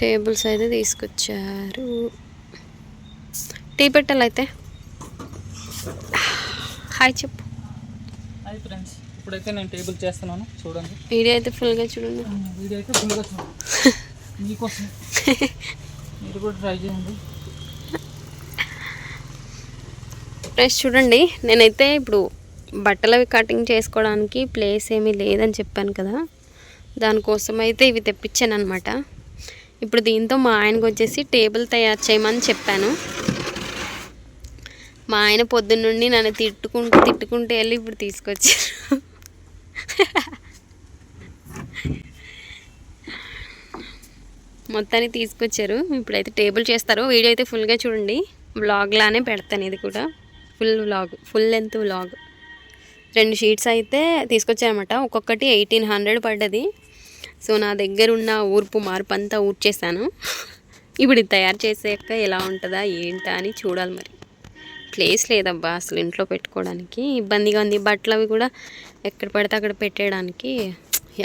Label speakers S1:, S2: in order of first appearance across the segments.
S1: Tables అయితే తీసుకొచ్చారు. Tea పెట్టాలైతే. హాయ్ చెప్పు.
S2: హాయ్ ఫ్రెండ్స్ ఇప్పుడైతే నేను టేబుల్ చేస్తున్నాను చూడండి.
S1: వీడియో అయితే ఫుల్గా చూడండి.
S2: వీడియో అయితే ఫుల్గా చూడండి. మీకోసం. మీరు కూడా ట్రై చేయండి.
S1: ఫ్రెండ్స్ చూడండి నేనైతే ఇప్పుడు బట్టలు అవి కటింగ్ చేసుకోవడానికి ప్లేస్ ఏమీ లేదని చెప్పాను కదా. దానికోసం అయితే ఇవి తెప్పించాను అనమాట ఇప్పుడు దీంతో మా ఆయనకు వచ్చేసి టేబుల్ తయారు చేయమని చెప్పాను. మా ఆయన పొద్దున్న నుండి నన్ను తిట్టుకుంటూ తిట్టుకుంటూ వెళ్ళి ఇప్పుడు తీసుకొచ్చారు. మొత్తాన్ని తీసుకొచ్చారు. ఇప్పుడైతే టేబుల్ చేస్తారు. వీడియో అయితే ఫుల్గా చూడండి. వ్లాగ్లానే పెడతాను ఇది కూడా. Full vlog full length vlog రెండు షీట్స్ అయితే తీసుకొచ్చారనమాట ఒక్కొక్కటి ఎయిటీన్ హండ్రెడ్ పడ్డది. సో నా దగ్గర ఉన్న ఊర్పు మార్పు అంతా ఊర్చేసాను ఇప్పుడు ఇది తయారు చేసాక ఎలా ఉంటుందా ఏంటా అని చూడాలి మరి. ప్లేస్ లేదబ్బా అసలు ఇంట్లో పెట్టుకోవడానికి. ఇబ్బందిగా ఉంది. బట్టలు అవి కూడా ఎక్కడ పడితే అక్కడ పెట్టేయడానికి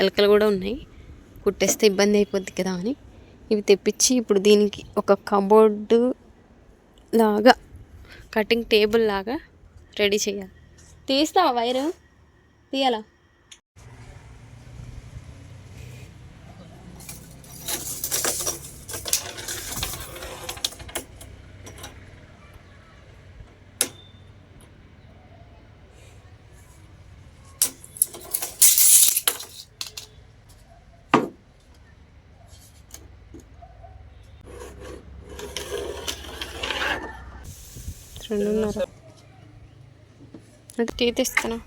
S1: ఎలకలు కూడా ఉన్నాయి. కుట్టేస్తే ఇబ్బంది అయిపోద్ది కదా అని. ఇవి తెప్పించి ఇప్పుడు దీనికి ఒక కబోర్డు లాగా కటింగ్ టేబుల్ లాగా రెడీ చేయాలి. తీస్తావా వైరు? తీయాలా? రెండున్నర. టీ తెస్తున్నా.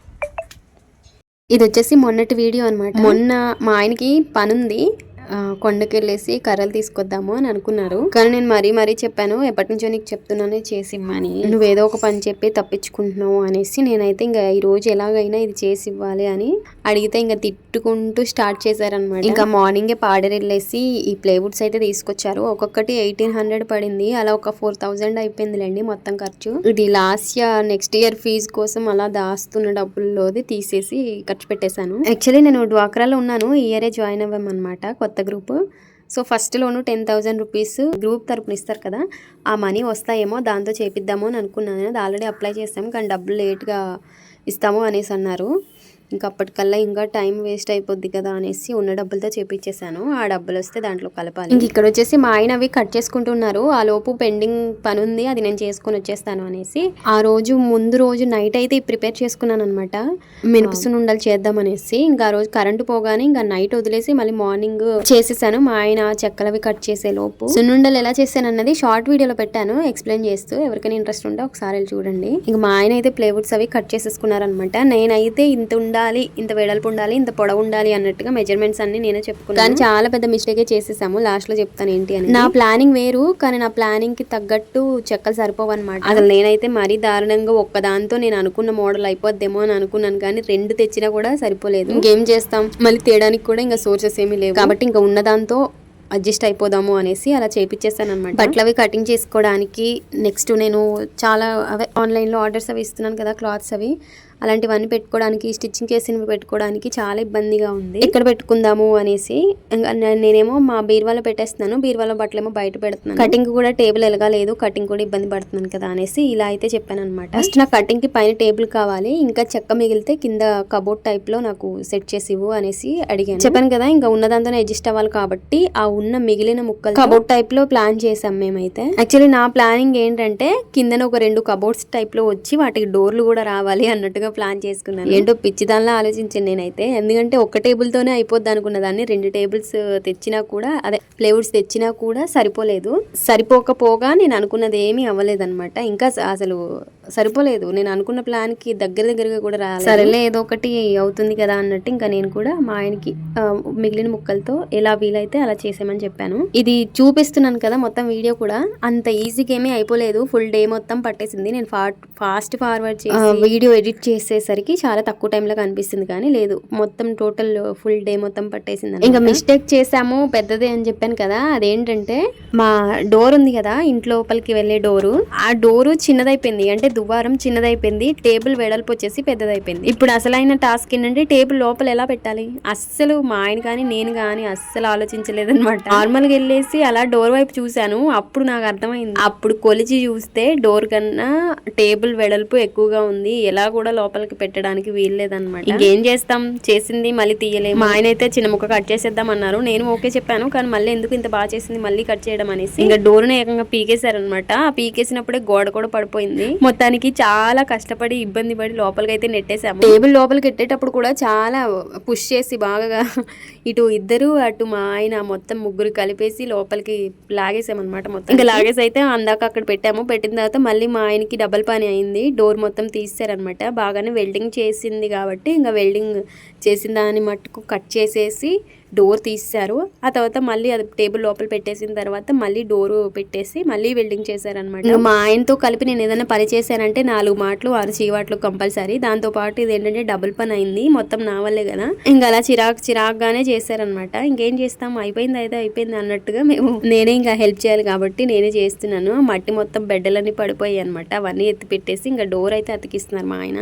S1: ఇది వచ్చేసి మొన్నటి వీడియో అనమాట మొన్న మా ఆయనకి పని ఉంది ఆ, కొండకి వెళ్ళేసి కర్రలు తీసుకొద్దాము అని అనుకున్నారు. కానీ నేను మరీ మరీ చెప్పాను ఎప్పటి నుంచో నీకు చెప్తున్నానే చేసి ఇమ్మని నువ్వు ఏదో ఒక పని చెప్పి తప్పించుకుంటున్నావు అనేసి నేనైతే ఇంకా ఈ రోజు ఎలాగైనా ఇది చేసి ఇవ్వాలి అని అడిగితే ఇంకా తిట్టుకుంటూ స్టార్ట్ చేశారనమాట ఇంకా మార్నింగే పాడేరు వెళ్ళేసి ఈ ప్లేవుడ్స్ అయితే తీసుకొచ్చారు. ఒక్కొక్కటి ఎయిటీన్ హండ్రెడ్ పడింది అలా ఒక ఫోర్ థౌజండ్ అయిపోయిందిలేండి మొత్తం ఖర్చు. ఇది last year next year fee కోసం అలా దాస్తున్న డబ్బుల్లోది తీసేసి ఖర్చు పెట్టేశాను. యాక్చువల్లీ నేను డ్వాక్రాలో ఉన్నాను ఈ ఇయరే జాయిన్ అవ్వమన్నమాట. కొత్త కొత్త group. So first loan ten thousand rupees group తరపున ఇస్తారు కదా. ఆ మనీ వస్తాయేమో దాంతో చేపిద్దాము అని అనుకున్నాను. అది ఆల్రెడీ అప్లై చేస్తాము కానీ డబ్బులు లేట్గా ఇస్తాము అనేసి అన్నారు. ఇంకా అప్పటికల్లా ఇంకా టైం వేస్ట్ అయిపోద్ది కదా అనేసి ఉన్న డబ్బులతో చేపించేశాను ఆ డబ్బులు వస్తే దాంట్లో కలపాలి. ఇంక ఇక్కడ వచ్చేసి మా ఆయన అవి కట్ చేసుకుంటున్నారు. ఆ లోపు పెండింగ్ పని ఉంది అది నేను చేసుకొని వచ్చేస్తాను అనేసి. ఆ రోజు ముందు రోజు నైట్ అయితే ప్రిపేర్ చేసుకున్నాను అనమాట మినపసునుండలు చేద్దాం అనేసి. ఇంకా ఆ రోజు కరెంటు పోగానే ఇంకా నైట్ వదిలేసి మళ్ళీ మార్నింగ్ చేసేసాను. మా ఆయన చెక్కలవి కట్ చేసే లోపు. సున్నుండలు ఎలా చేశాను అన్నది షార్ట్ వీడియోలో పెట్టాను. ఎక్స్ప్లెయిన్ చేస్తూ ఎవరికైనా ఇంట్రెస్ట్ ఉంటే ఒకసారి చూడండి. ఇంకా మా ఆయన అయితే ప్లేవుడ్స్ అవి కట్ చేసేసుకున్నారనమాట నేనైతే ఇంత ఉండాలి ఇంత వెడల్పు ఉండాలి ఇంత పొడవు ఉండాలి అన్నట్టుగా మెజర్మెంట్స్ అన్ని నేనే చెప్పుకున్నాను. కానీ చాలా పెద్ద మిస్టేక్ చేసేసాము. లాస్ట్లో చెప్తాను ఏంటి అని నా ప్లానింగ్ వేరు కానీ నా ప్లానింగ్కి తగ్గట్టు చెక్కలు సరిపోవు అనమాట అసలు నేనైతే మరీ దారుణంగా ఒక్కదాంతో నేను అనుకున్న మోడల్ అయిపోద్దేమో అని అనుకున్నాను కానీ రెండు తెచ్చినా కూడా సరిపోలేదు. ఇంకేం చేస్తాం? మళ్ళీ తేయడానికి కూడా ఇంకా సోర్సెస్ ఏమీ లేవు. కాబట్టి ఇంకా ఉన్నదాంతో అడ్జస్ట్ అయిపోదాము అనేసి అలా చేపించేస్తాను అనమాట బట్టలు అవి కటింగ్ చేసుకోవడానికి నెక్స్ట్ నేను చాలా అవే ఆన్లైన్లో ఆర్డర్స్ అవి ఇస్తున్నాను కదా క్లాత్స్ అవి. అలాంటివన్నీ పెట్టుకోవడానికి స్టిచ్చింగ్ చేసినవి పెట్టుకోవడానికి చాలా ఇబ్బందిగా ఉంది. ఎక్కడ పెట్టుకుందాము అనేసి నేనేమో మా బీరువాలో పెట్టేస్తున్నాను. బీరువాలో బట్టలేమో బయట పెడుతున్నాను. కటింగ్ కూడా టేబుల్ ఎలాగా లేదు. కటింగ్ కూడా ఇబ్బంది పడుతున్నాను కదా అనేసి ఇలా అయితే చెప్పాను అనమాట ఫస్ట్ నా కటింగ్కి పైన టేబుల్ కావాలి. ఇంకా చెక్క మిగిలితే కింద కబోర్డ్ టైప్లో నాకు సెట్ చేసి ఇవ్వు అనేసి అడిగాను. చెప్పాను కదా ఇంకా ఉన్నదాంతోనే అడ్జస్ట్ అవ్వాలి కాబట్టి ఆ ఉన్న మిగిలిన ముక్కలు కబోర్డ్ టైప్లో ప్లాన్ చేసాం మేమైతే. యాక్చువల్లీ నా ప్లానింగ్ ఏంటంటే కిందన ఒక రెండు కబోర్డ్స్ టైప్లో వచ్చి వాటికి డోర్లు కూడా రావాలి అన్నట్టుగా ప్లాన్ చేసుకున్నాను. ఏంటో పిచ్చి దానిలా ఆలోచించాను నేనైతే. ఎందుకంటే ఒక టేబుల్ తోనే అయిపోద్ది అనుకున్న దాన్ని రెండు టేబుల్స్ తెచ్చినా కూడా అదే ప్లేవుడ్స్ తెచ్చినా కూడా సరిపోలేదు. సరిపోకపోగా నేను అనుకున్నది ఏమీ అవ్వలేదన్నమాట. ఇంకా అసలు సరిపోలేదు. నేను అనుకున్న ప్లాన్కి దగ్గర దగ్గరగా కూడా రాలేదు. సరేలే ఏదో ఒకటి అవుతుంది కదా అన్నట్టు ఇంకా నేను కూడా మా ఆయనకి మిగిలిన ముక్కలతో ఎలా వీలైతే అలా చేసామని చెప్పాను. ఇది చూపిస్తున్నాను కదా మొత్తం వీడియో కూడా. అంత ఈజీగా ఏమీ అయిపోలేదు. ఫుల్ డే మొత్తం పట్టేసింది. నేను ఫాస్ట్ ఫార్వర్డ్ చేసి వీడియో ఎడిట్ చేసేసరికి చాలా తక్కువ టైంలో కనిపిస్తుంది కానీ లేదు. మొత్తం టోటల్ ఫుల్ డే మొత్తం పట్టేసింది ఇంకా మిస్టేక్ చేసాము పెద్దదే అని చెప్పాను కదా. అదేంటంటే మా డోర్ ఉంది కదా ఇంట్లో లోపలికి వెళ్ళే డోరు ఆ డోరు చిన్నదైపోయింది. అంటే దువారం చిన్నదైపోయింది టేబుల్ వెడల్పు వచ్చేసి పెద్దదైపోయింది. ఇప్పుడు అసలైన టాస్క్ ఏంటంటే టేబుల్ లోపల ఎలా పెట్టాలి? అస్సలు మా ఆయన కానీ నేను కానీ అస్సలు ఆలోచించలేదన్నమాట. నార్మల్గా వెళ్ళేసి అలా డోర్ వైపు చూశాను అప్పుడు నాకు అర్థమైంది. అప్పుడు కొలిచి చూస్తే డోర్ కన్నా టేబుల్ వెడల్పు ఎక్కువగా ఉంది ఎలా కూడా లోపలికి పెట్టడానికి వీల్లేదన్నమాట. ఇంకేం చేస్తాం? చేసింది మళ్ళీ తీయలేము. మా ఆయన అయితే చిన్న ముక్క కట్ చేసేద్దాం అన్నారు. నేను ఓకే చెప్పాను కానీ మళ్ళీ ఎందుకు ఇంత బాగా చేసింది మళ్ళీ కట్ చేయడం అనేసి. ఇంకా డోర్ని ఏకంగా పీకేశారనమాట ఆ పీకేసినప్పుడే గోడ కూడా పడిపోయింది. మొత్తం మొత్తానికి చాలా కష్టపడి ఇబ్బంది పడి లోపలికి అయితే నెట్టేసాము టేబుల్ లోపలికి ఎట్టేటప్పుడు కూడా చాలా పుష్ చేసి బాగా ఇటు ఇద్దరు అటు మా ఆయన మొత్తం ముగ్గురు కలిపేసి లోపలికి లాగేసామన్నమాట మొత్తం ఇంకా లాగేసి అయితే అందాక అక్కడ పెట్టాము. పెట్టిన తర్వాత మళ్ళీ మా ఆయనకి డబల్ పని అయింది. డోర్ మొత్తం తీసారనమాట బాగానే వెల్డింగ్ చేసింది కాబట్టి ఇంకా వెల్డింగ్ చేసిన దాన్ని మట్టుకు కట్ చేసేసి డోర్ తీసారు ఆ తర్వాత మళ్ళీ అది టేబుల్ లోపల పెట్టేసిన తర్వాత మళ్ళీ డోర్ పెట్టేసి మళ్ళీ వెల్డింగ్ చేశారనమాట మా ఆయనతో కలిపి నేను ఏదైనా పని చేశానంటే నాలుగు మాటలు ఆరు చీవాట్లు కంపల్సరీ. దాంతో పాటు ఇది ఏంటంటే డబుల్ పని అయింది మొత్తం నా వల్లే కదా. ఇంకా అలా చిరాకు చిరాకుగానే చేశారనమాట ఇంకేం చేస్తాం? అయిపోయింది అయితే అయిపోయింది అన్నట్టుగా మేము నేనే ఇంకా హెల్ప్ చేయాలి కాబట్టి నేనే చేస్తున్నాను. మట్టి మొత్తం బెడ్డలన్నీ పడిపోయాయి అనమాట అవన్నీ ఎత్తి పెట్టేసి ఇంకా డోర్ అయితే అతికిస్తున్నారు మా ఆయన.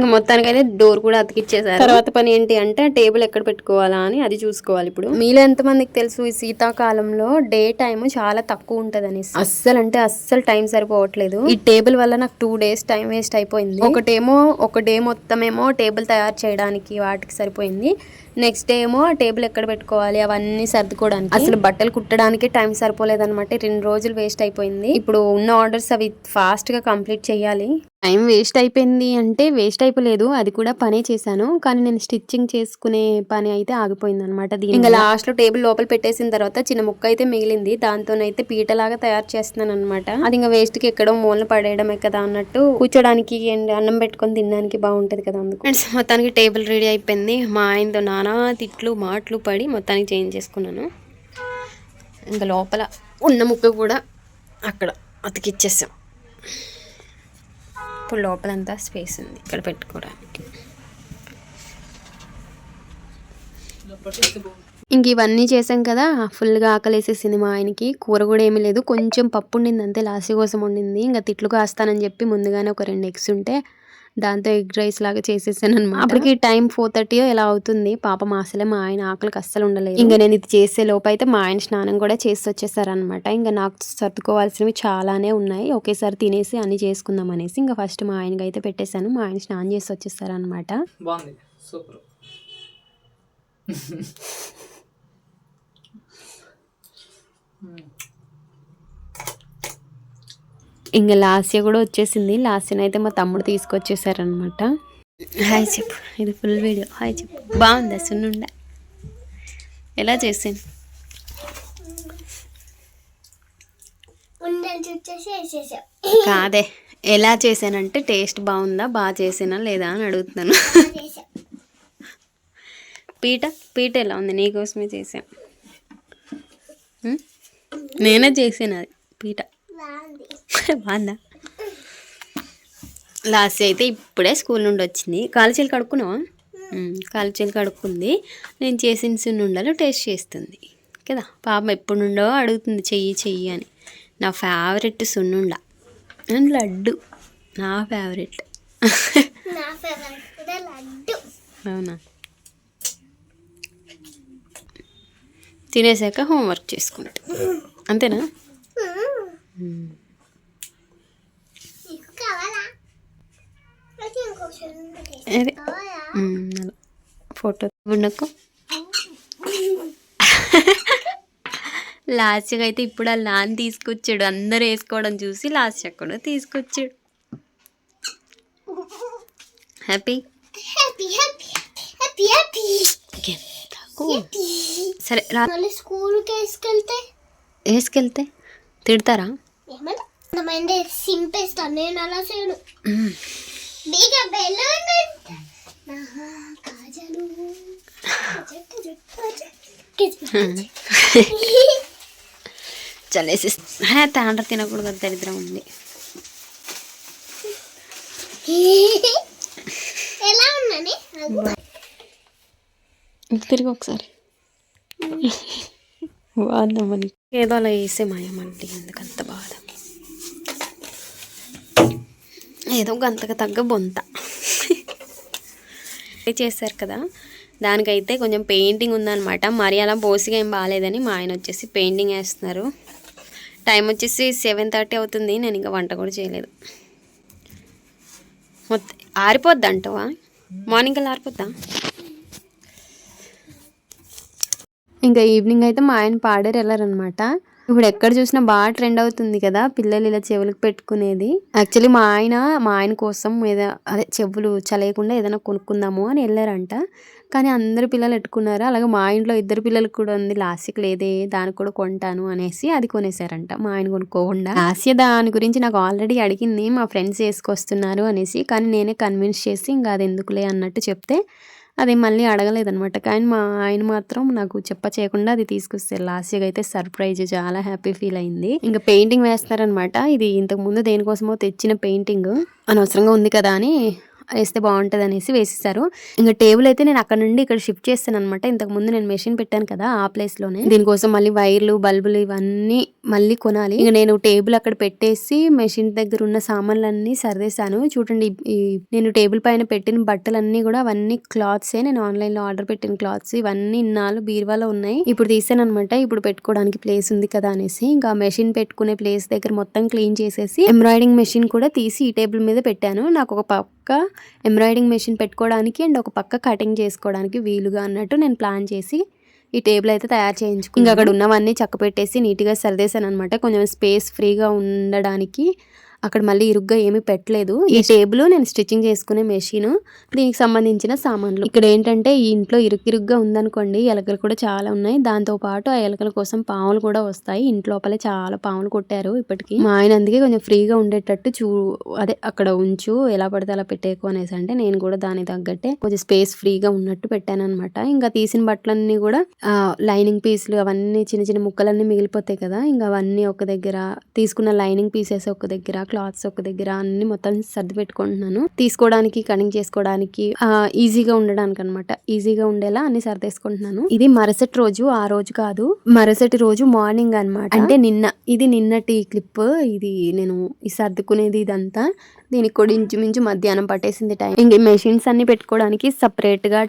S1: ఇంకా మొత్తానికైతే డోర్ కూడా అతికిచ్చేసారు తర్వాత పని ఏంటి అంటే టేబుల్ ఎక్కడ పెట్టుకోవాలా అని అది చూసుకోవాలి ఇప్పుడు. మీలో ఎంతమందికి తెలుసు ఈ శీతాకాలంలో డే టైం చాలా తక్కువ ఉంటదని? అస్సలు అంటే అస్సలు టైం సరిపోవట్లేదు. ఈ టేబుల్ వల్ల నాకు టూ డేస్ టైం వేస్ట్ అయిపోయింది. ఒకటేమో ఒక డే మొత్తం ఏమో టేబుల్ తయారు చేయడానికి వాటికి సరిపోయింది. నెక్స్ట్ డే ఏమో ఆ టేబుల్ ఎక్కడ పెట్టుకోవాలి అవన్నీ సర్దుకోవడానికి. అసలు బట్టలు కుట్టడానికి టైం సరిపోలేదన్నమాట. రెండు రోజులు వేస్ట్ అయిపోయింది. ఇప్పుడు ఉన్న ఆర్డర్స్ అవి ఫాస్ట్గా కంప్లీట్ చేయాలి. టైం వేస్ట్ అయిపోయింది అంటే వేస్ట్ అయిపోలేదు. అది కూడా పనే చేశాను. కానీ నేను స్టిచ్చింగ్ చేసుకునే పని అయితే ఆగిపోయింది అనమాట ఇంకా లాస్ట్లో టేబుల్ లోపల పెట్టేసిన తర్వాత చిన్న ముక్క అయితే మిగిలింది. దాంతోనైతే పీటలాగా తయారు చేస్తున్నాను అనమాట అది ఇంకా వేస్ట్కి ఎక్కడో మూలన పడేయడమే కదా అన్నట్టు. కూర్చోడానికి అన్నం పెట్టుకొని తినడానికి బాగుంటది కదా అందుకు. Friends, మొత్తానికి టేబుల్ రెడీ అయిపోయింది. మా ఆయనతో నానా తిట్లు మాటలు పడి మొత్తానికి చేంజ్ చేసుకున్నాను. ఇంకా లోపల ఉన్న ముక్క కూడా అక్కడ అతికిచ్చేసాం. ఇప్పుడు లోపలంతా స్పేస్ ఉంది ఇక్కడ పెట్టుకోవడానికి. ఇంక ఇవన్నీ చేసాం కదా ఫుల్గా ఆకలేసేసింది మా ఆయనకి. కూర కూడా ఏమీ లేదు. కొంచెం పప్పు ఉండింది అంతే లాస్ట్ కోసం ఉండింది ఇంకా తిట్లు కాస్తానని చెప్పి ముందుగానే ఒక రెండు ఎగ్స్ ఉంటే దాంతో ఎగ్ రైస్ లాగా చేసేసాను అనమాట అప్పటికి టైం ఫోర్ థర్టీ ఎలా అవుతుంది? పాపం అసలే మా ఆయన ఆకలికి అస్సలు ఉండలేదు. ఇంకా నేను ఇది చేసే లోపు అయితే మా ఆయన స్నానం కూడా చేసి వచ్చేసారనమాట ఇంకా నాకు సర్దుకోవాల్సినవి చాలానే ఉన్నాయి. ఒకేసారి తినేసి అన్ని చేసుకుందాం అనేసి ఇంకా ఫస్ట్ మా ఆయనకి అయితే పెట్టేశాను. మా ఆయన స్నానం చేసి వచ్చేసారనమాట
S2: బాగుంది. సూపర్.
S1: ఇంకా లాస్య కూడా వచ్చేసింది. లాస్యని అయితే మా తమ్ముడు తీసుకొచ్చేసారనమాట హాయ్ చెప్పు. ఇది ఫుల్ వీడియో. హాయ్ చెప్పు. బాగుందా? సున్నుండ? ఎలా చేసాను కాదే. ఎలా చేశానంటే టేస్ట్ బాగుందా? బాగా చేసానా లేదా అని అడుగుతున్నాను.
S3: చేసాం.
S1: పీట? పీట ఎలా ఉంది? నీకోసమే చేసాను ఉం? నేనే చేసాను అది పీట. బాగుందా. లాస్ట్ అయితే ఇప్పుడే స్కూల్ నుండి వచ్చింది. కాలు చేలు కడుక్కున్నావా? ఉమ్, కాలు చేలు కడుక్కుంది. నేను చేసిన సున్నుండలు టేస్ట్ చేస్తుంది. కదా? పాప ఎప్పుడు నుండో అడుగుతుంది చెయ్యి చెయ్యి అని. నా ఫేవరెట్ సున్నుండ. అండ్ లడ్డు. నా ఫేవరెట్. అవునా? తినేసాక హోంవర్క్ చేసుకుంటా. అంతేనా
S3: నీకు కావాలా అయితే ఇంకో చూడండి
S1: అదే అలా ఫోటో ఉండకు. లాస్ట్గా అయితే ఇప్పుడు ఆ నాన్న తీసుకొచ్చాడు. అందరు వేసుకోవడం చూసి లాస్ట్ అక్కడ తీసుకొచ్చాడు. హ్యాపీ సరే
S3: స్కూల్కి వేసుకెళ్తే?
S1: వేసుకెళ్తే? తిడతారా?
S3: కొంతమంది సింపేస్తాను నేను అలా చేయను. బీగ బెలూన్ కాజలు.
S1: చలేసి తాండ్ర తినకూడదు దరిద్రం ఉంది.
S3: ఎలా ఉన్నాని?
S1: తిరిగి ఒకసారి. బాగుందమ్మని ఏదో అలా వేసే మాయమండి ఎందుకంత బాధ? ఏదో గంతకు తగ్గ బొంత. చేశారు కదా. దానికైతే కొంచెం పెయింటింగ్ ఉందనమాట మరి అలా బోసిగా ఏం బాగాలేదని మా ఆయన వచ్చేసి పెయింటింగ్ వేస్తున్నారు. టైం వచ్చేసి సెవెన్ థర్టీ అవుతుంది. నేను ఇంకా వంట కూడా చేయలేదు. మొత్తం ఆరిపోద్ది అంటవా మార్నింగ్ అలా ఆరిపోద్దా? ఇంకా ఈవినింగ్ అయితే మా ఆయన పాడేరు వెళ్ళారనమాట ఇప్పుడు ఎక్కడ చూసినా బాగా ట్రెండ్ అవుతుంది కదా పిల్లలు ఇలా చెవులకు పెట్టుకునేది. యాక్చువల్లీ మా ఆయన మా ఆయన కోసం ఏదో అదే చెవులు చలేయకుండా ఏదైనా కొనుక్కుందాము అని వెళ్ళారంట కానీ అందరు పిల్లలు పెట్టుకున్నారు అలాగే మా ఇంట్లో ఇద్దరు పిల్లలకు కూడా ఉంది. లాస్యకి లేదే దానికి కూడా కొంటాను అనేసి అది కొనేసారంట. మా ఆయన కొనుక్కోకుండా. లాస్య దాని గురించి నాకు ఆల్రెడీ అడిగింది మా ఫ్రెండ్స్ వేసుకొస్తున్నారు అనేసి. కానీ నేనే కన్విన్స్ చేసి ఇంకా అది ఎందుకులే అన్నట్టు చెప్తే అది మళ్ళీ అడగలేదనమాట కానీ మా ఆయన మాత్రం నాకు చెప్ప చేయకుండా అది తీసుకొస్తారు లాస్ట్గా అయితే సర్ప్రైజ్ చాలా హ్యాపీ ఫీల్ అయింది. ఇంకా పెయింటింగ్ వేస్తారనమాట ఇది ఇంతకు ముందు దేనికోసమో తెచ్చిన పెయింటింగ్ అనవసరంగా ఉంది కదా అని వేస్తే బాగుంటుంది అనేసి వేసేసారు. ఇంకా టేబుల్ అయితే నేను అక్కడ నుండి ఇక్కడ షిఫ్ట్ చేస్తాను అనమాట ఇంతకు ముందు నేను మెషిన్ పెట్టాను కదా ఆ ప్లేస్లోనే దీనికోసం మళ్ళీ వైర్లు బల్బులు ఇవన్నీ మళ్ళీ కొనాలి. ఇంకా నేను టేబుల్ అక్కడ పెట్టేసి మెషిన్ దగ్గర ఉన్న సామాన్లన్నీ సర్దేశాను. చూడండి నేను టేబుల్ పైన పెట్టిన బట్టలన్నీ కూడా అవన్నీ క్లాత్సే. నేను ఆన్లైన్లో ఆర్డర్ పెట్టిన క్లాత్స్ ఇవన్నీ ఇన్నాళ్ళు బీరువాలో ఉన్నాయి. ఇప్పుడు తీసాను అనమాట ఇప్పుడు పెట్టుకోవడానికి ప్లేస్ ఉంది కదా అనేసి. ఇంకా మెషిన్ పెట్టుకునే ప్లేస్ దగ్గర మొత్తం క్లీన్ చేసేసి ఎంబ్రాయిడింగ్ మెషిన్ కూడా తీసి ఈ టేబుల్ మీద పెట్టాను. నాకు ఒక పక్క ఎంబ్రాయిడింగ్ మెషిన్ పెట్టుకోవడానికి అండ్ ఒక పక్క కటింగ్ చేసుకోవడానికి వీలుగా అన్నట్టు నేను ప్లాన్ చేసి ఈ టేబుల్ అయితే తయారు చేయించుకు ఇంకా అక్కడ ఉన్నవన్నీ చక్క పెట్టేసి నీట్గా సర్దేశాను అనమాట కొంచెం స్పేస్ ఫ్రీగా ఉండడానికి అక్కడ మళ్ళీ ఇరుగ్గా ఏమీ పెట్టలేదు. ఈ టేబుల్ నేను స్టిచ్చింగ్ చేసుకునే మెషిన్. దీనికి సంబంధించిన సామాన్లు. ఇక్కడ ఏంటంటే ఈ ఇంట్లో ఇరుకిరుగ్గా ఉందనుకోండి ఎలకలు కూడా చాలా ఉన్నాయి. దాంతో పాటు ఆ ఎలకల కోసం పాములు కూడా వస్తాయి. ఇంట్లోపలే చాలా పాములు కొట్టారు ఇప్పటికి. మా ఆయన అందుకే కొంచెం ఫ్రీగా ఉండేటట్టు చూ అదే అక్కడ ఉంచు ఎలా పడితే అలా పెట్టేకు అనేసి అంటే నేను కూడా దానికి తగ్గట్టే కొంచెం స్పేస్ ఫ్రీగా ఉన్నట్టు పెట్టాను అనమాట ఇంకా తీసిన బట్టలన్నీ కూడా ఆ లైనింగ్ పీసులు అవన్నీ చిన్న చిన్న ముక్కలన్నీ మిగిలిపోతాయి కదా. ఇంకా అవన్నీ ఒక దగ్గర తీసుకున్న లైనింగ్ పీసెస్ ఒక దగ్గర క్లాత్స్ ఒక దగ్గర అన్ని మొత్తం సర్ది పెట్టుకుంటున్నాను. తీసుకోవడానికి కటింగ్ చేసుకోవడానికి ఈజీగా ఉండడానికి అనమాట ఈజీగా ఉండేలా అన్ని సర్దేసుకుంటున్నాను. ఇది మరుసటి రోజు ఆ రోజు కాదు. మరుసటి రోజు మార్నింగ్ అన్నమాట. అంటే నిన్న ఇది నిన్నటి క్లిప్. ఇది నేను సర్దుకునేది ఇదంతా. దీనికి కూడా ఇంచుమించు మధ్యాహ్నం పట్టేసింది టైం ఇంక మెషిన్స్ అన్ని పెట్టుకోవడానికి సపరేట్గా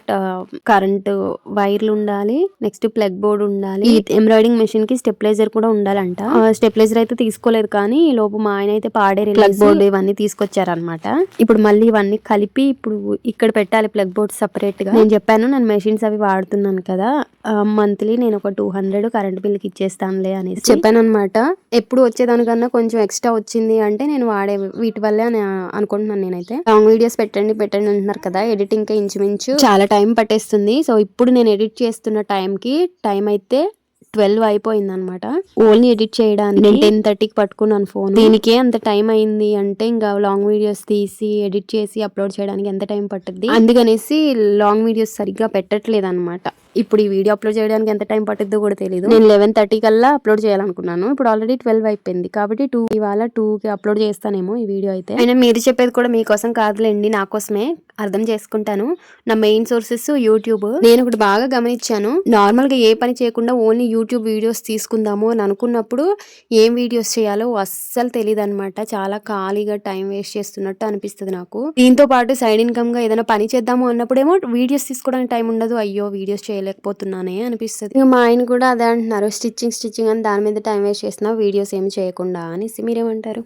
S1: కరెంట్ వైర్లు ఉండాలి నెక్స్ట్ ప్లగ్ బోర్డ్ ఉండాలి. ఈ ఎంబ్రాయిడింగ్ మెషిన్కి స్టెప్లైజర్ కూడా ఉండాలంట. స్టెప్లైజర్ అయితే తీసుకోలేదు కానీ ఈ లోపు మా ఆయన అయితే పాడే ప్లగ్ బోర్డు ఇవన్నీ తీసుకొచ్చారనమాట ఇప్పుడు మళ్ళీ ఇవన్నీ కలిపి ఇప్పుడు ఇక్కడ పెట్టాలి ప్లగ్ బోర్డ్ సపరేట్గా. నేను చెప్పాను నేను మెషిన్స్ అవి వాడుతున్నాను కదా మంత్లీ నేను ఒక టూ హండ్రెడ్ కరెంట్ బిల్కి ఇచ్చేస్తానులే అనేసి. చెప్పాను అనమాట ఎప్పుడు వచ్చేదానికన్నా కొంచెం ఎక్స్ట్రా వచ్చింది అంటే నేను వాడే వీటి వల్లే అని అనుకుంటున్నాను నేనైతే. లాంగ్ వీడియోస్ పెట్టండి పెట్టండి అంటున్నారు కదా ఎడిటింగ్కి ఇంచుమించు చాలా టైం పట్టేస్తుంది. సో ఇప్పుడు నేను ఎడిట్ చేస్తున్న టైంకి కి టైం అయితే ట్వెల్వ్ అయిపోయింది అనమాట ఓన్లీ ఎడిట్ చేయడానికి నేను టెన్ థర్టీకి పట్టుకున్నాను ఫోన్ దీనికే అంత టైం అయింది అంటే ఇంకా లాంగ్ వీడియోస్ తీసి ఎడిట్ చేసి అప్లోడ్ చేయడానికి ఎంత టైం పట్టుద్ది? అందుకనేసి లాంగ్ వీడియోస్ సరిగ్గా పెట్టట్లేదు అనమాట ఇప్పుడు ఈ వీడియో అప్లోడ్ చేయడానికి ఎంత టైం పట్టుద్దో కూడా తెలియదు నేను లెవెన్ థర్టీ కల్లా అప్లోడ్ చేయాలనుకున్నాను. ఇప్పుడు ఆల్రెడీ ట్వెల్వ్ అయిపోయింది. కాబట్టి టూ ఇవాళ టూ కి అప్లోడ్ చేస్తానేమో ఈ వీడియో అయితే. అయినా మీరు చెప్పేది కూడా మీకోసం కాదులేండి నా కోసమే అర్థం చేసుకుంటాను. నా మెయిన్ సోర్సెస్ యూట్యూబ్ నేను ఒకటి బాగా గమనించాను. నార్మల్గా ఏ పని చేయకుండా ఓన్లీ యూట్యూబ్ వీడియోస్ తీసుకుందాము అని అనుకున్నప్పుడు ఏం వీడియోస్ చేయాలో అస్సలు తెలియదు అనమాట చాలా ఖాళీగా టైం వేస్ట్ చేస్తున్నట్టు అనిపిస్తుంది నాకు. దీంతో పాటు సైడ్ ఇన్కమ్గా ఏదైనా పని చేద్దాము అన్నప్పుడేమో వీడియోస్ తీసుకోవడానికి టైం ఉండదు. అయ్యో వీడియోస్ చేయలేకపోతున్నానే అనిపిస్తుంది. ఇక మా ఆయన కూడా అదే అంటున్నారు స్టిచ్చింగ్ స్టిచ్చింగ్ అని దాని మీద టైం వేస్ట్ చేసిన వీడియోస్ ఏమి చేయకుండా అనేసి. మీరేమంటారు?